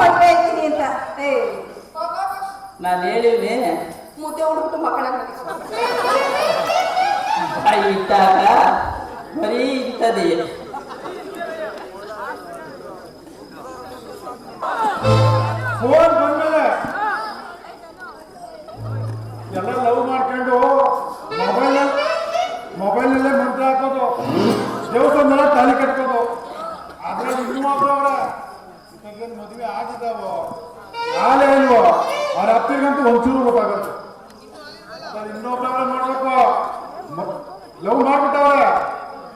ಮದುವೆ ಆಗ್ತೀನಿ ಅಂತ ಏ ನಾನು ಹೇಳಿಲ್ವೇ ಮುದ್ದೆ ಹುಡುಕ್ಬಿಟ್ಟು ಮಕ್ಕಳ ಇಟ್ಟಾಗ ಬರೀ ಇಂಥದ್ದೇ ಲವ್ ಮಾಡ್ಬಿಟ್ಟವ್ರೆ.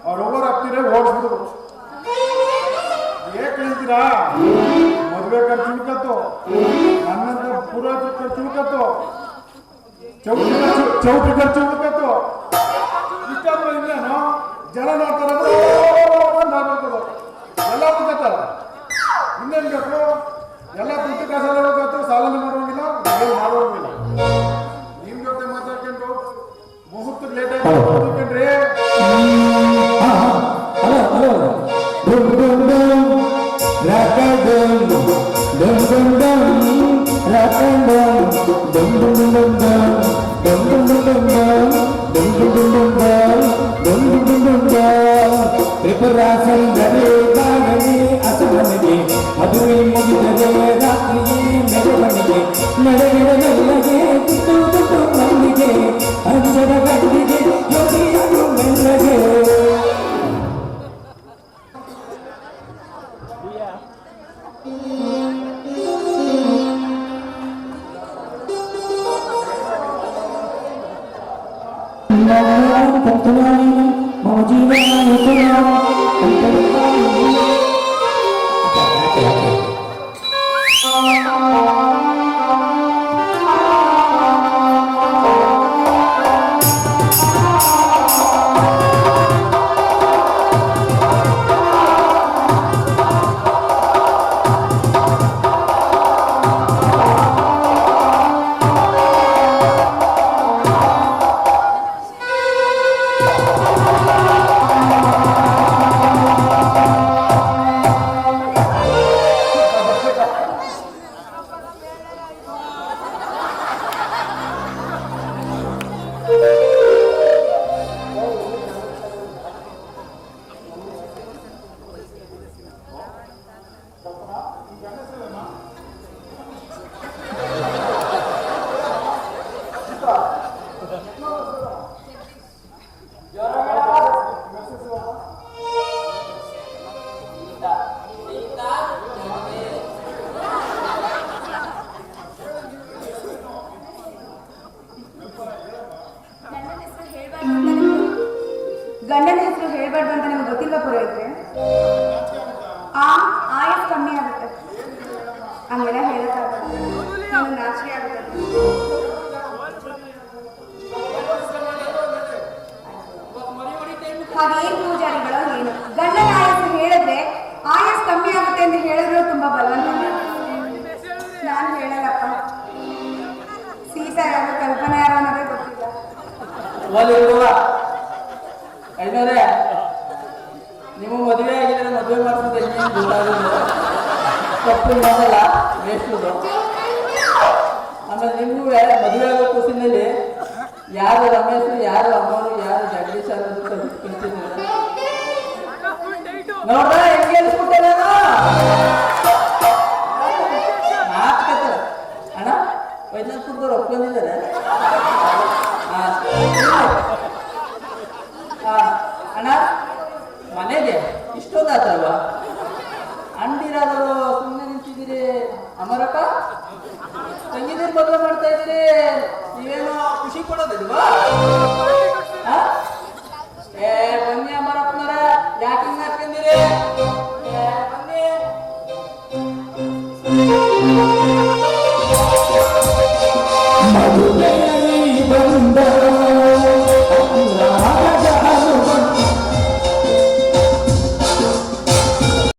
ಅವ್ರ ಓವರ್ ಹತ್ತಿರ ಓಡಿಸ್ಬಿಡು ಏಕೆ ಹೇಳ್ತೀರಾ ಮದುವೆ ಖರ್ಚು ಉಳ್ಕತ್ತು ನನ್ನಂತ ಪುರಾತ ಖರ್ಚು ಉಳ್ಕತ್ತು ಚೌಟ್ರಿ ಖರ್ಚು ಚೌಟ್ರಿ ಖರ್ಚು ಉಳ್ಕತ್ತು ತ್ರಿಪುರಾಸಲ್ ನರೇ ಬಾಣನೆ Yeah. Thank you. ಗಂಡನ ಹೆಸರು ಹೇಳ್ಬಾರ್ದು ಅಂತ ನಿಮ್ಗೆ ಗೊತ್ತಿಲ್ಲ ಪುರೋಹಿತ್ರೆ? ಆ, ಆಯಸ್ ಕಮ್ಮಿ ಆಗುತ್ತೆ. ಹಂಗೆಲ್ಲ ಹೇಳಕ್ಕಾಗಲ್ಲ. ನನಗೆ ನಾಚಿಕೆ ಆಗುತ್ತೆ. ಹಾಗೇನ್ ಪೂಜಾರಿಗಳು ಏನು? ಗಂಡನ ಆಯಸ್ಸು ಹೇಳಿದ್ರೆ ಆಯಸ್ ಕಮ್ಮಿ ಆಗುತ್ತೆ ಅಂತ ಹೇಳಿದ್ರು ತುಂಬಾ ಬಲವಂತ ನಾನು ಹೇಳಲ್ಲಪ್ಪ. ಸೀತಾ ಯಾರು, ಕಲ್ಪನೆ ಯಾರು ಅನ್ನೋದೇ ಗೊತ್ತಿಲ್ಲ. ಒಲಿರುವ ನೀವು ಮದುವೆ ಆಗಿದ್ರೆ ಮದುವೆ ಮಾಡ್ಕೊಂಡು ಹೆಂಗೆ ಗೊತ್ತಾಗೋದು? ತಪ್ಪು ಮಾಡಲ್ಲ ವೇಸ್ಟುದು ಆಮೇಲೆ ನಿಮಗೂ ಮದುವೆ ಆಗೋ ಖುಷಿನಲ್ಲಿ ಯಾರು ರಮೇಶ್, ಯಾರು ಅಮ್ಮರು ಯಾರು ಜಗದೀಶ್ ಕಲ್ತಿದ್ದೀರ ನೋಡ್ರ ತಂಗಿದಿರ್ ಮದುವೆ ಮಾಡ್ತಾ ಇದ್ದೀರಿ. ನೀವೇನೋ ಖುಷಿ ಕೊಡೋದಿಲ್ವಾ